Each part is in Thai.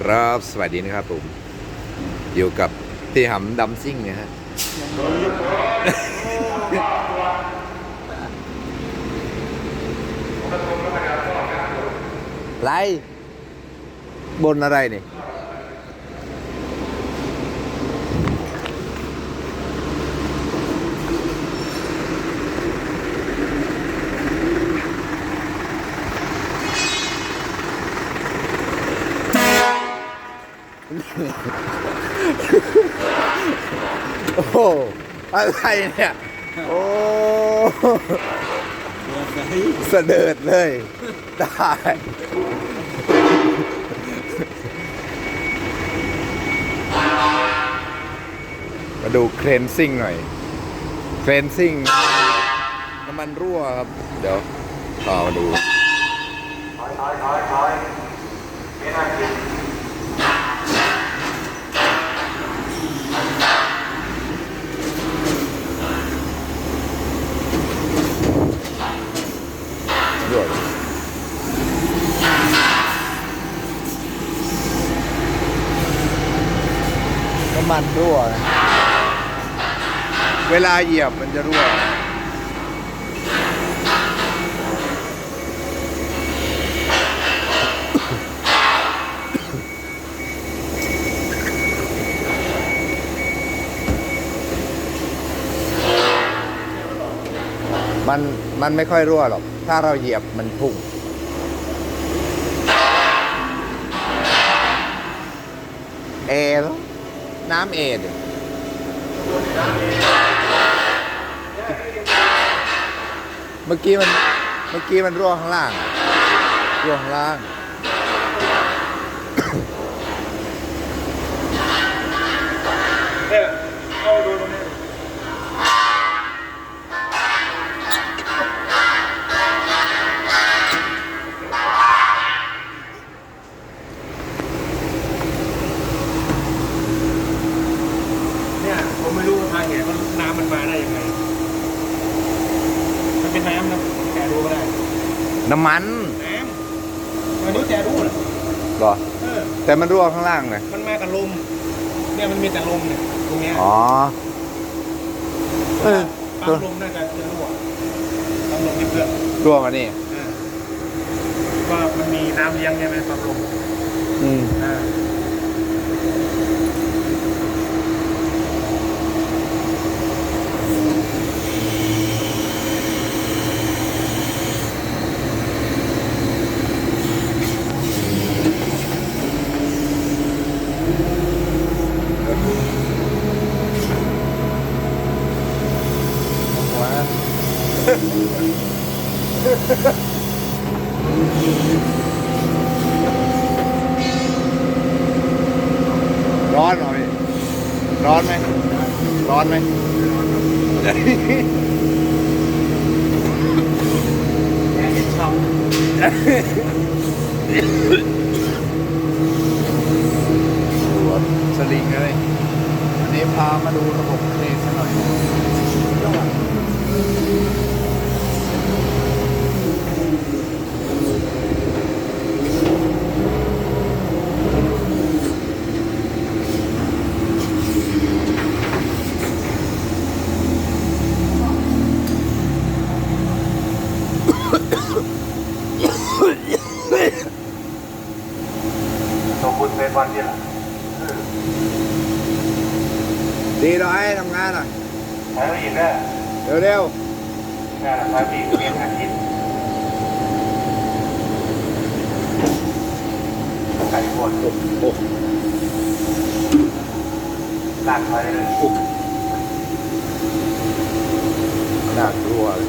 ครับ สวัสดีนะครับผม อยู่กับพี่หำดำซิ่งนะฮะ ไร บนอะไรนี่ โอ้โหอะไรเนี่ย โอ้เสดิร์ดเลยตายมาดูเครนซิ่งหน่อย เครนซิ่งน้ำมันรั่วครับ เดี๋ยวต่อมาดูรั่วน้ำมันรั่ว เวลาเหยียบมันจะรั่ว มันมันไม่ค่อยรั่วหรอก ถ้าเราเหยียบมันพุ่งเอเหร น้ำเอดเมื่อกี้มันเมื่อกี้มันรั่วข้างล่าง รั่วข้างล่าง มันน้ำมันนิ้วแกะดูนะเหรอ เออ แต่มันรั่วข้างล่างเลยมันมากับลม เนี่ยมันมีแต่ลมเนี่ยตรงเนี้ยอ๋อ เออ ปั๊มลมน่าจะจะรั่วปั๊มลมที่เพื่อนรั่วมานี่อ่าก็มันมีน้ำเลี้ยงใช่ไหมปั๊มลมอืมอ่า หัว ร้อนเหรอพี่ร้อนไหมร้อนไหมแกเห็นช่องสลิงเลยวันนี้พามาดูระบบเครนซะหน่อยโชกุนเป็นวันที่ละ ดีห น่อยทำงานหน่อยใช้ไม่ยินได้เร็วเร็วงานใช้ปีเรียนอาทิตย์ไก่บดๆโอ้โอ้ลากไปเลยน่ากลัวเลย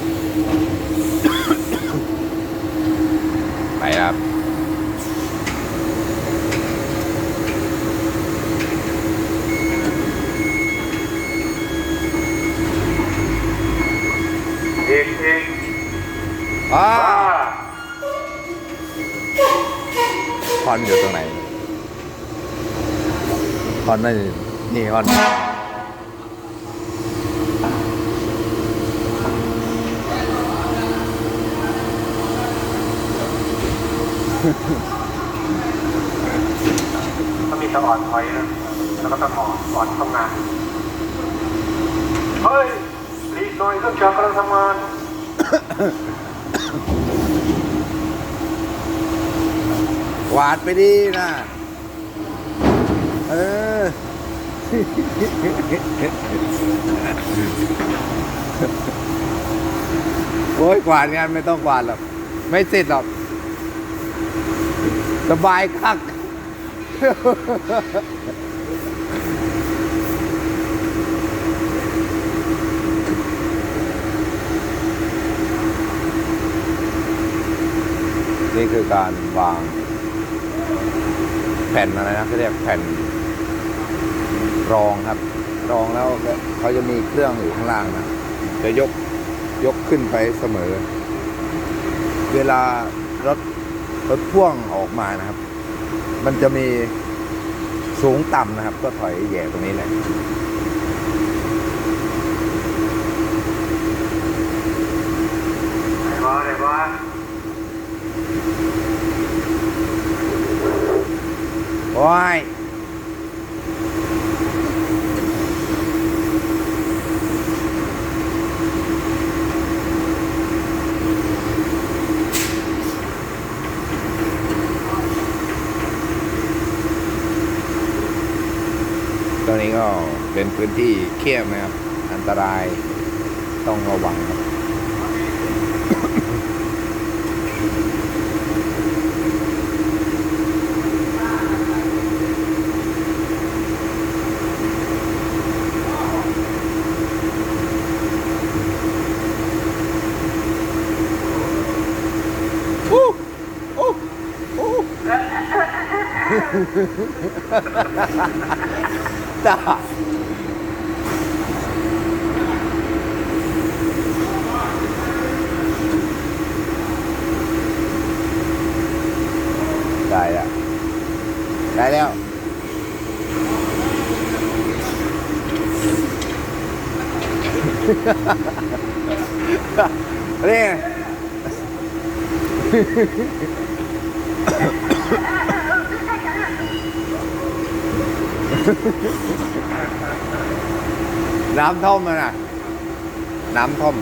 ไปครับ อีกอีก อ้าอ่าคอนอยู่ตรงไหนคอนไม่นี่คอนจะอ่อนถอยนะแล้วก็ต้องอ่อนอ่อนทำงาน เฮ้ยรีบหน่อยเครื่องจักรกำลังทำงาน หวาดไปดีนะ เออ โอ้ยกวาดงานไม่ต้องกวาดหรอก ไม่เสร็จหรอก สบายคัก นี่คือการวางแผ่นอะไรนะเขาเรียกแผ่นรองครับ รองแล้วเขาจะมีเครื่องอยู่ข้างล่างนะจะยกยกขึ้นไปเสมอ เวลารถรถพ่วงออกมานะครับ มันจะมีสูงต่ำนะครับ ก็ถอยแย่ตรงนี้แหละไหนวะไหนวะ โอ้ยตอนนี้ก็เป็นพื้นที่เขี้ยมนะครับ อันตรายต้องระวังครับ จ้าได้แล้ว ได้แล้ว น้ำท่อมมันอะ น้ำท่อม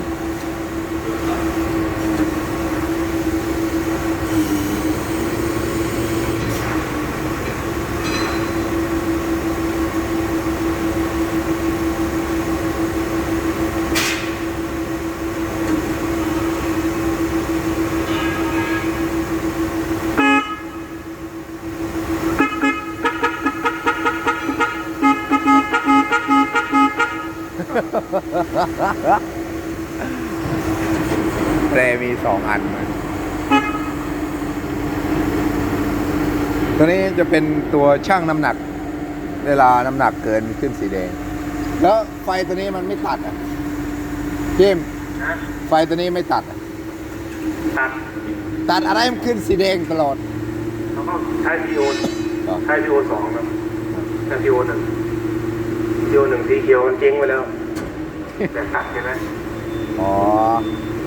แตรมี สองอันนะตัวนี้จะเป็นตัวช่างน้ำหนัก เวลาน้ำหนักเกินขึ้นสีแดง แล้วไฟตัวนี้มันไม่ตัดอะจิมนะไฟตัวนี้ไม่ตัดอะตัดตัดอะไรมันขึ้นสีแดงตลอด แล้วก็ใช้พีโออ๋อใช้พีโอสองครับใช้พีโอหนึ่งพีโอหนึ่งสีเขียวมันเจ๊งไปแล้ว แต่ตัดใช่ไหมอ๋อ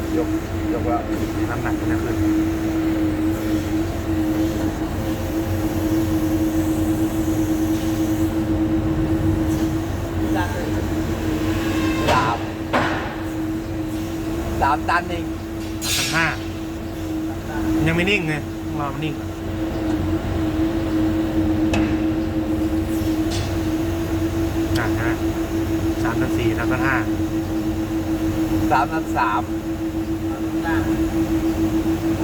ครับยกยกแล้วน้ำหนักมันจะขึ้นสามสามตันเองสักห้ายังไม่นิ่งไงต้องรอมันนิ่งก่อนอะนะสามตันสี่สามตันห้าสามตันสาม แ